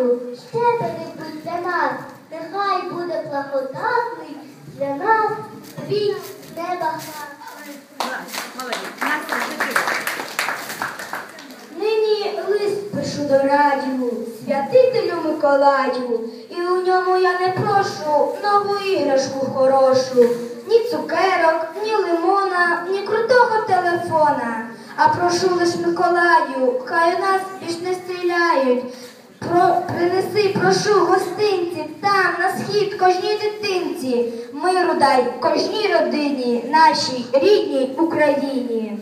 хату, щепений будь для нас, нехай буде благодатний для нас твій неба. Нині лист пишу до радію, святителю Миколаю, і у ньому я не прошу нову іграшку хорошу, ні цукерок, ні лимона, ні крутого телефона. А прошу лиш Миколаю, хай у нас більш не стріляють. Про, принеси, прошу гостинці там, на схід, кожній дитинці. Миру дай кожній родині, нашій рідній Україні.